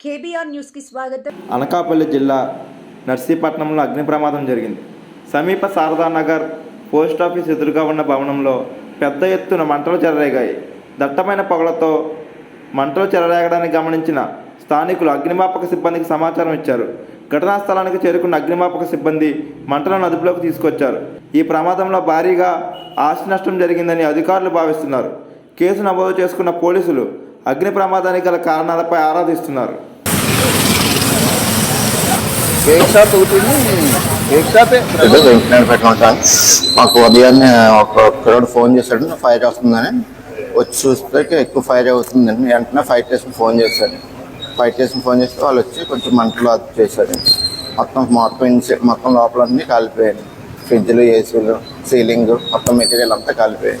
KBR స్వాగతం. అనకాపల్లి జిల్లా నర్సీపట్నంలో అగ్ని ప్రమాదం జరిగింది. సమీప శారదా నగర్ పోస్ట్ ఆఫీస్ ఎదురుగా ఉన్న భవనంలో పెద్ద ఎత్తున మంటలు చెలరేగాయి. దట్టమైన పొగలతో మంటలు చెలరేగడాన్ని గమనించిన స్థానికులు అగ్నిమాపక సిబ్బందికి సమాచారం ఇచ్చారు. ఘటనా స్థలానికి చేరుకున్న అగ్నిమాపక సిబ్బంది మంటలను అదుపులోకి తీసుకొచ్చారు. ఈ ప్రమాదంలో భారీగా ఆస్తి నష్టం జరిగిందని అధికారులు భావిస్తున్నారు. కేసు నమోదు చేసుకున్న పోలీసులు అగ్ని ప్రమాదానికి గల కారణాలపై ఆరాధిస్తున్నారు కేక్ షాప్ కేక్ షాపే పెట్టుకుంటాను మాకు ఉదయాన్నే ఒక కుర్రాడు ఫోన్ చేశాడు. ఫైర్ వస్తుందని వచ్చి చూస్తే ఎక్కువ ఫైర్ అవుతుందని. వెంటనే ఫైర్ స్టేషన్ ఫోన్ చేశాడు. ఫైర్ స్టేషన్ ఫోన్ చేస్తే వాళ్ళు వచ్చి కొంచెం మంటలు చేశారు. మొత్తం మొత్తం ఇన్సే- మొత్తం లోపలన్నీ కాలిపోయాయి. ఫ్రిడ్జ్లు ఏసీలు సీలింగ్ మొత్తం మెటీరియల్ అంతా కాలిపోయాయి.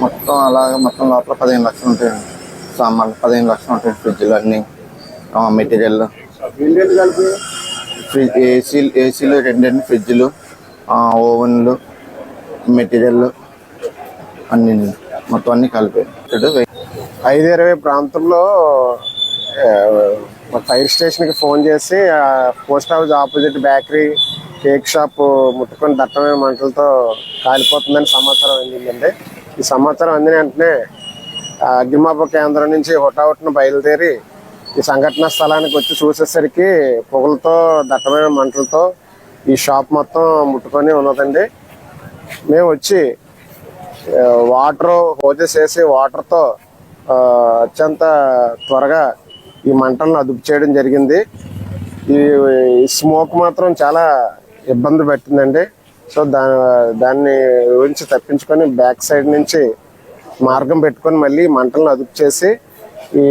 మొత్తం అలాగే మొత్తం లోపల పదిహేను లక్షలు ఉంటాయి. సామాన్లు పదిహేను లక్షలు ఉంటాయి ఫ్రిడ్జ్లు అన్నీ. మెటీరియల్. ఫ్రిడ్జ్ ఏసీలు ఏసీలు రెండండి ఫ్రిడ్జ్లు ఓవెన్లు మెటీరియల్ అన్ని మొత్తం అన్ని కలిపాయి ఐదు ఇరవై ప్రాంతంలో ఫైర్ స్టేషన్కి ఫోన్ చేసి post office opposite bakery cake shop ముట్టుకొని దట్టమైన మంటలతో కాలిపోతుందని సమాచారం అందిందండి. ఈ సమాచారం అందిన వెంటనే ఆ, అగ్నిమాపక కేంద్రం నుంచి హుటాహుటిన బయలుదేరి ఈ సంఘటన స్థలానికి వచ్చి చూసేసరికి పొగలతో దట్టమైన మంటలతో ఈ షాప్ మొత్తం ముట్టుకొని ఉన్నదండి. మేము వచ్చి వాటర్ హోజెస్ వేసి వాటర్తో అత్యంత త్వరగా ఈ మంటలను అదుపు చేయడం జరిగింది. ఈ స్మోక్ మాత్రం చాలా ఇబ్బంది పెట్టిందండి. సో దా దాన్ని గురించి తప్పించుకొని బ్యాక్ సైడ్ నుంచి మార్గం పెట్టుకొని మళ్ళీ మంటలను అదుపు చేసి ఈ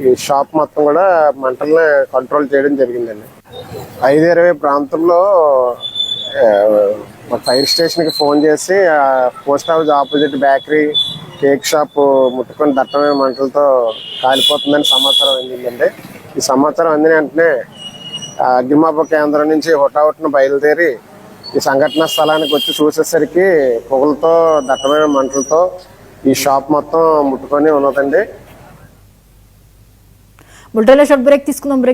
ఈ షాప్ మొత్తం కూడా మంటల్ని కంట్రోల్ చేయడం జరిగిందండి. ఐదు ఇరవై ప్రాంతంలో ఫైర్ స్టేషన్కి ఫోన్ చేసి ఆ, post office opposite bakery cake shop ముట్టుకొని దట్టమైన మంటలతో కాలిపోతుందని సమాచారం అందిందండి. ఈ సమాచారం అందిన వెంటనే అగ్నిమాప కేంద్రం నుంచి హుటాహుటిన బయలుదేరి ఈ సంఘటన స్థలానికి వచ్చి చూసేసరికి పొగలతో దట్టమైన మంటలతో ఈ షాప్ మొత్తం ముట్టుకొని ఉన్నదండి. బ్రేక్ తీసుకుందాం బ్రేక్